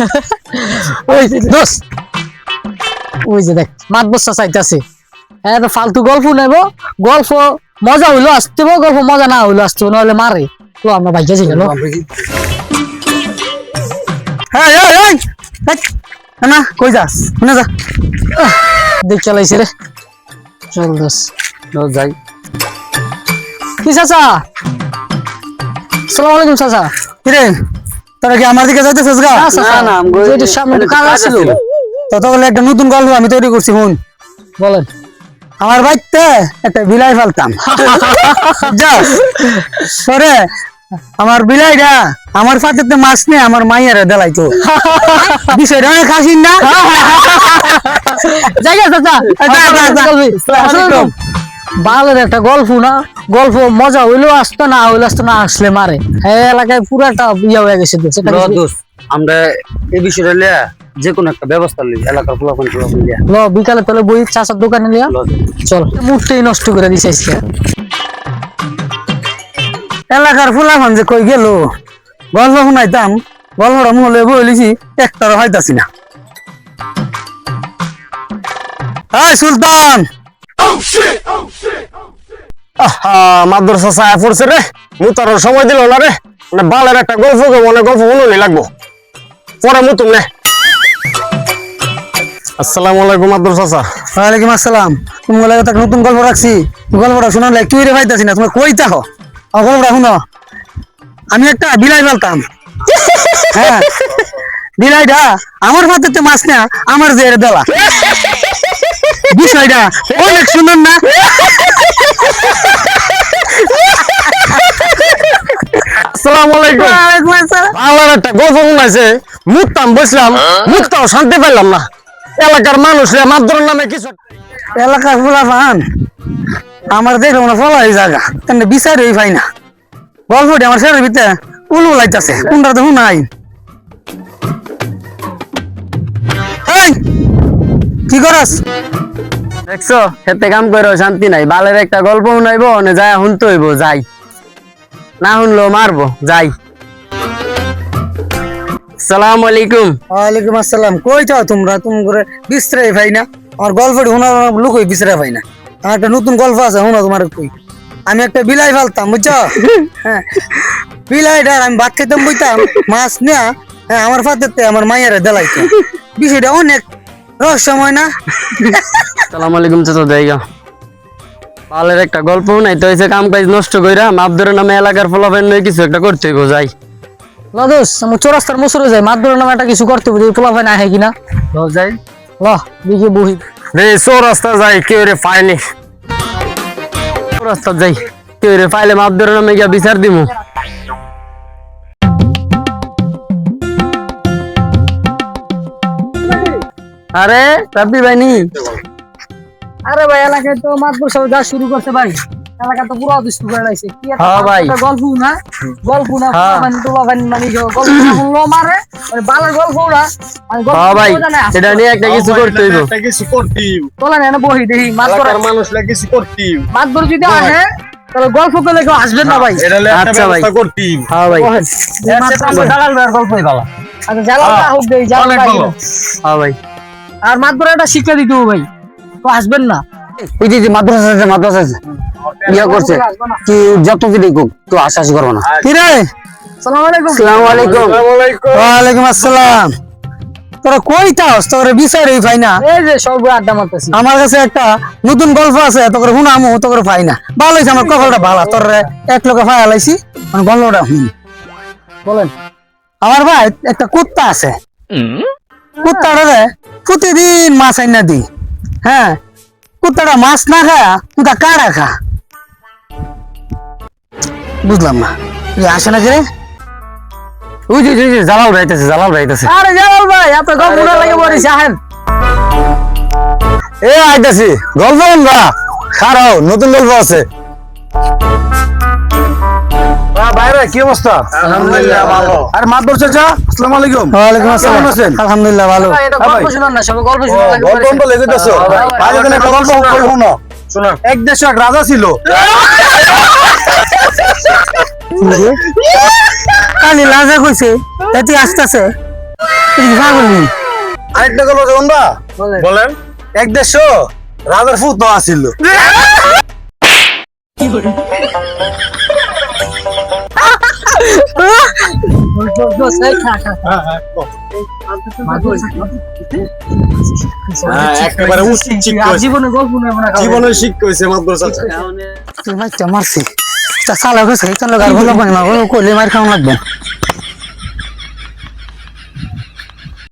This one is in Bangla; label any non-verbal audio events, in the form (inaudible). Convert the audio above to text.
(laughs) ওই যে দোষ ওই যে দেখ মাত বস্তা চাইতেছে। হ্যাঁ তো ফালতু গল্প নেব। গল্প মজা হইল আসতে গল্প মজা না হইল আসতে নাহলে মারে। তো আমরা হ্যাঁ এই এই এই, না কই যাস? না যা। দেখ চালাইছে রে। চল দোষ যাই। কি চাচা? সালাম আলাইকুম চাচা। কিরে? তোরা কি আমার দিকে যাইতেছিস গা? না, না, সামনে কাজ। তো একটা নতুন গল্প আমি তৈরি করছি হুন বলেন। আমার বাড়িতে একটা বিলাই ফেলতাম। সরে। আমার বিলাইটা আমার পাতেতে মাছ নিয়ে আমার মাইয়ারে দেলাইতো। বিষয়টা অনেক হাসিন না? জায়গা চাচা বালের একটা গল্প না? গল্প মজা হইল আসতো না হইল আসতো না আসলে মারে। এই এলাকায় পুরাটা ইয়া হয়ে গেছে আমরা এই বিষয়টা লিয়া যে কোনো একটা ব্যবস্থা লই এলাকার ফুলাফান ফুলাফান লিয়া। ল বিকালে তাহলে বই চাচার দোকানে লিয়া। চল। মুডটাই নষ্ট করে দিছে আজকে। এলাকার ফুলাফান যে কই গেল? গল্প শুনাইতাম গল্পটা মহলে বলিছি একটারও হয়তাছি না। হাই সুলতান! মাদ্রাসা ছায়া পড়ছে রে। সময় দিল না রে। মানে বালের একটা গল্প মনে গল্প শুনুনি লাগবো। পরে মুতুম নে আসসালামু আলাইকুম মাদ্রাসা আসসালাম। তুমি নতুন গল্প রাখছি। তুই রে না আমি একটা বিলাই ফেলতাম হ্যাঁ বিলাইটা আমার পাতে মাছ না, আমার যে বিষয়টা অনেক সুন্দর না? আসসালামু আলাইকুম। ওয়ালাইকুম একটা গল্প শুনাইছে। মুততাম বসলাম মুততাও শান্তি পেলাম না। এলাকার মানুষ মাদ্রার নামে কিছু এলাকার ফুলাফান আমার দেখলাম না ফলা এই জায়গা তেমনি বিচারই পাই না। গল্পটি আমার শেষের ভিতরে উলু লাইতাছে কোনটা তো নাই? কি করস? দেখছ? খেতে কাম করে শান্তি নাই। বালের একটা গল্প শুনাইবো না যায় শুনতে হইব, যাই। না শুনলো মারবো, যাই। সালাম আলাইকুম। ওয়ালাইকুম আসসালাম। কই যাও তোমরা? তুমি করে পাই না? আমার গল্পটি শোনার লোক হই পাই না। আমার একটা নতুন গল্প আছে শোনো তোমার কই? আমি একটা বিলাই ফেলতাম, বুঝছ? হ্যাঁ। বিলাইটা আমি ভাত খেতাম বইতাম মাছ নেয়া হ্যাঁ আমার ফাতেতে আমার মায়ের দেলাইতো। বিষয়টা অনেক রহস্যময় না? সালাম আলাইকুম চাচা জায়গা বালের একটা গল্প শুনাই তো হয়েছে কাম কাজ নষ্ট কইরা মাপদরের নামে এলাকার ফলাফেন নয় কিছু একটা করতে যাই। ল দোষ আমি চৌরাস্তার মুসরে যাই মাদুরের নামে একটা কিছু করতে হবে ভাই না হয় কিনা? যাই। ল দেখি বহি। রে সো রাস্তা যাই কেউ রে পায়নি রাস্তা যাই কেউ রে পাইলে মাপদরের নামে গিয়া বিচার দিমু। আরে রাব্বি ভাইনি। আরে ভাই এলাকায় তো সব যা শুরু করছে ভাই। এলাকা তো পুরো অদৃষ্ট করে লাইছে। কি একটা হ্যাঁ ভাই। গল্প না? গল্প না হ্যাঁ। মানে তোলা ভাই মানে গল্প না মারে মানে বালের গল্প না। মানে হ্যাঁ ভাই এটা নিয়ে একটা কিছু করতে হইব। একটা কিছু করতি তোলা না বহি দেখি মাদুর এলাকার মানুষরা কিছু করতি মাদুর যদি আসে তাহলে গল্প করলে কেউ আসবেন না ভাই। এটা হলে একটা আচ্ছা ভাই। করতি হ্যাঁ ভাই। দালাল গল্পই ভালো। আচ্ছা হোক দেই জালাল হ্যাঁ ভাই। আর মাদুর একটা শিক্ষা দিতে হবে ভাই। তো আসবেন না। ওই যে মাদ্রাসা আছে মাদ্রাসা আছে। ইয়া করছে। কি যত কি দেখুক তো আশ্বাস করব না। কি রে সালাম আলাইকুম। আসসালামু আলাইকুম। ওয়ালাইকুম আসসালাম। তোরা কই থাকস তোর বিচারই পাই না। এই যে সব আড্ডা মারতেছি। আমার কাছে একটা নতুন গল্প আছে তো করে শুনামু তো করে পাই না। ভালো হয়েছে আমার কপালটা ভালো। তোর এক লোকে পাই আলাইছি। আমার গল্পটা শুন বলেন। আমার ভাই একটা কুত্তা আছে। কুত্তাটা রে প্রতিদিন মাছ আইনা দি। হ্যাঁ? কুত্তাটা মাছ না খা কুত্তা কারা খা বুঝলাম না। আসে না রে? ওই যে জালাল রাইতেছে জালাল রাইতেছে আরে জালাল ভাই আপনার গল্প না লাগে বলিস আহেন। এ আইতাছি গল্প আমরা খারাও নতুন গল্প আছে। কি অবস্থা? আলহামদুলিল্লাহ ভালো। আর মাদুর চাচা আসসালামু আলাইকুম। ওয়ালাইকুম আসসালাম। কেমন আছেন? আলহামদুলিল্লাহ ভালো। ভাই, এটা গল্প শুনান না সব গল্প শুনান গল্প বলিস। লেগে যাচ্ছে বাইরে দিন গল্প করে শোনো শোনো এক দেশে এক রাজা ছিল। কালি লাজা কইছে এটি আসতেছে। আরেকটা গল্প আছে বলেন। এক দেশ রাজার ফুত আসিল হ্যাঁ, একেবারে জীবনের শিক্ষা হয়েছে মাদ্রাসা চাচা তুই মাইটা মারছি। তা সালা গেছে। কেন গার ভালো পানি মারবো মার খাওয়া লাগবে।